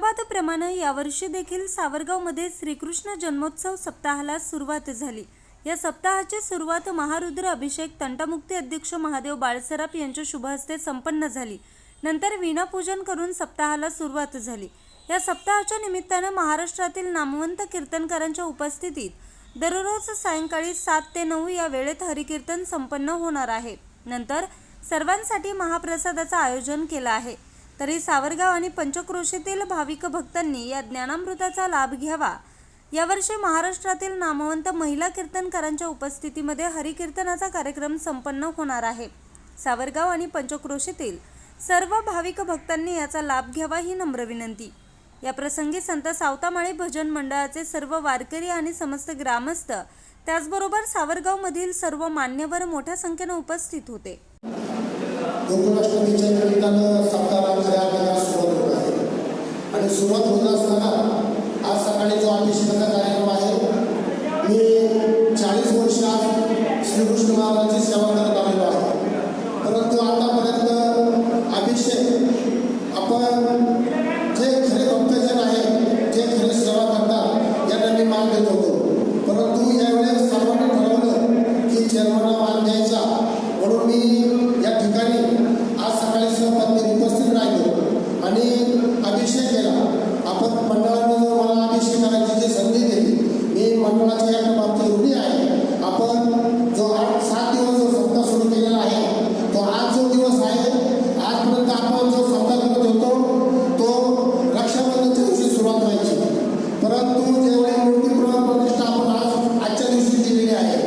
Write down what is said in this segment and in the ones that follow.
सालाबादप्रमाणे यावर्षी देखील सावरगावमध्ये श्रीकृष्ण जन्मोत्सव सप्ताहाला सुरुवात झाली. या सप्ताहाची सुरुवात महारुद्र अभिषेक तंटामुक्ती अध्यक्ष महादेव बाळसराफ यांच्या शुभहस्ते संपन्न झाली. नंतर वीणापूजन करून सप्ताहाला सुरुवात झाली. या सप्ताहाच्या निमित्तानं महाराष्ट्रातील नामवंत कीर्तनकारांच्या उपस्थितीत दररोज सायंकाळी सात ते नऊ या वेळेत हरिकीर्तन संपन्न होणार आहे. नंतर सर्वांसाठी महाप्रसादाचं आयोजन केलं आहे. तरी सावरगाव आणि पंचक्रोशीतील भाविक भक्तांनी या ज्ञानामृताचा लाभ घ्यावा. यावर्षी महाराष्ट्रातील नामवंत महिला कीर्तनकारांच्या उपस्थितीमध्ये हरिकीर्तनाचा कार्यक्रम संपन्न होणार आहे. सावरगाव आणि पंचक्रोशीतील सर्व भाविक भक्तांनी याचा लाभ घ्यावा ही नम्र विनंती. या प्रसंगी संत सावतामाळी भजन मंडळाचे सर्व वारकरी आणि समस्त ग्रामस्थ त्याचबरोबर सावरगावमधील सर्व मान्यवर मोठ्या संख्येने उपस्थित होते. गोकुळाष्टमीच्या निमित्तानं सप्ताहाला खऱ्या अर्थाने सुरुवात होत. आहे आणि सुरुवात होत असताना आज सकाळी जो अभिषेकाचा कार्यक्रम आहे मी चाळीस वर्षात श्रीकृष्ण महाराजांची सेवा करत आलेलो आहे. परंतु आतापर्यंत अभिषेक आपण जे खरे भक्तजन आहे जे खरे सेवा करतात यांना मी मान देत होतो. परंतु यावेळेस सर्वांनी ठरवलं की चेअरमनला मान द्यायचा. आणि अभिषेक केला. आपण मंडळानं जर मला अभिषेक करायची जी संधी दिली मी मंडळाच्या या बाबतीत ऋणी आहे. आपण जो आठ सात दिवस जो सप्ताह सुरू केलेला आहे तो आज जो दिवस आहे आजपर्यंत आपण जो सप्ताह करत होतो तो रक्षाबंधनच्या दिवशी सुरुवात व्हायची. परंतु ज्यावेळी मूर्ती प्रतिष्ठा आपण आज आजच्या दिवशी दिलेली आहे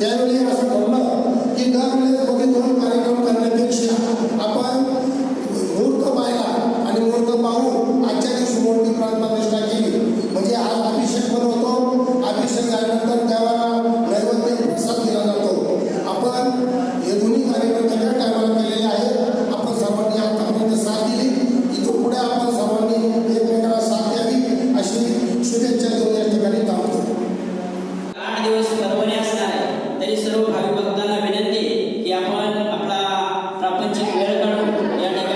त्यावेळी असं ठरलं की दरवेळेस मध्ये दोन कार्यक्रम करण्यापेक्षा आपण ಜನಗಳು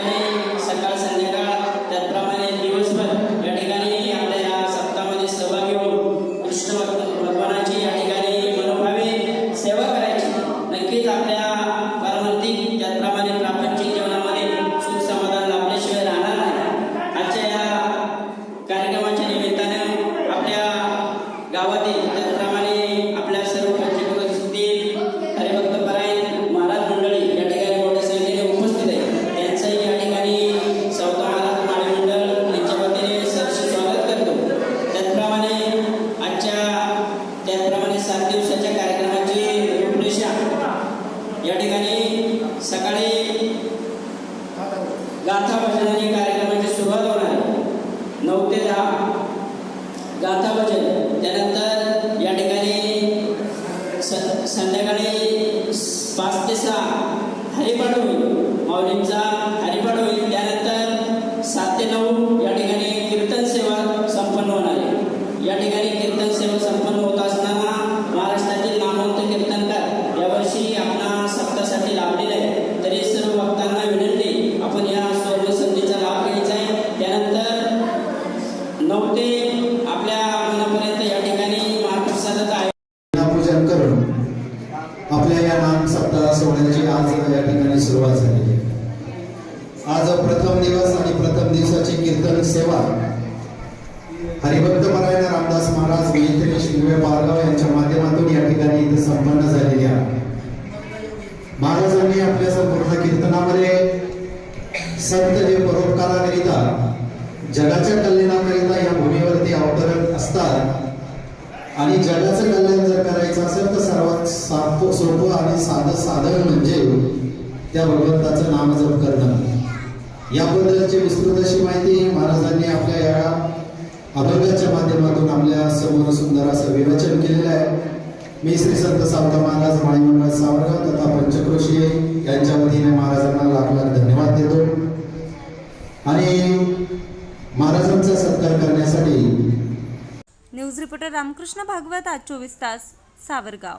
या ठिकाणी सकाळी गाथा भजनाने कार्यक्रमाची सुरुवात होणार आहे. नऊ ते दहा. गाथा भजन. त्यानंतर या ठिकाणी स- संध्याकाळी पाच ते सहा. हरिपाठ होईल माऊलींचा प्रथम दिवस आणि प्रथम दिवसाची कीर्तन सेवा. हरिभक्त परायण रामदास महाराज मैत्री शिंगवे पारगाव यांच्या माध्यमातून या ठिकाणी इथे संपन्न झालेली आहे. महाराजांनी आपल्या संपूर्ण कीर्तनामध्ये संत जे परोपकाराकरिता जगाच्या कल्याणाकरिता या भूमीवरती अवतरण असतात आणि जगाचं कल्याण जर करायचं असेल तर सर्वात साप सोपं आणि साधं साधन म्हणजे त्या भगवंताचं नाम जप करणं. याबद्दलची विस्तृत अशी माहिती महाराजांनी आपल्या या अभंगाच्या माध्यमातून आपल्यासमोर सुंदर असं विवेचन केलेलं आहे. मी श्री संत सावता महाराज माळी मंडळ सावरगाव तथा पंचक्रोशी यांच्या वतीने महाराजांना लाख लाख धन्यवाद देतो. आणि महाराजांचा सत्कार करण्यासाठी न्यूज रिपोर्टर रामकृष्ण भागवत आज चोवीस तास सावरगाव.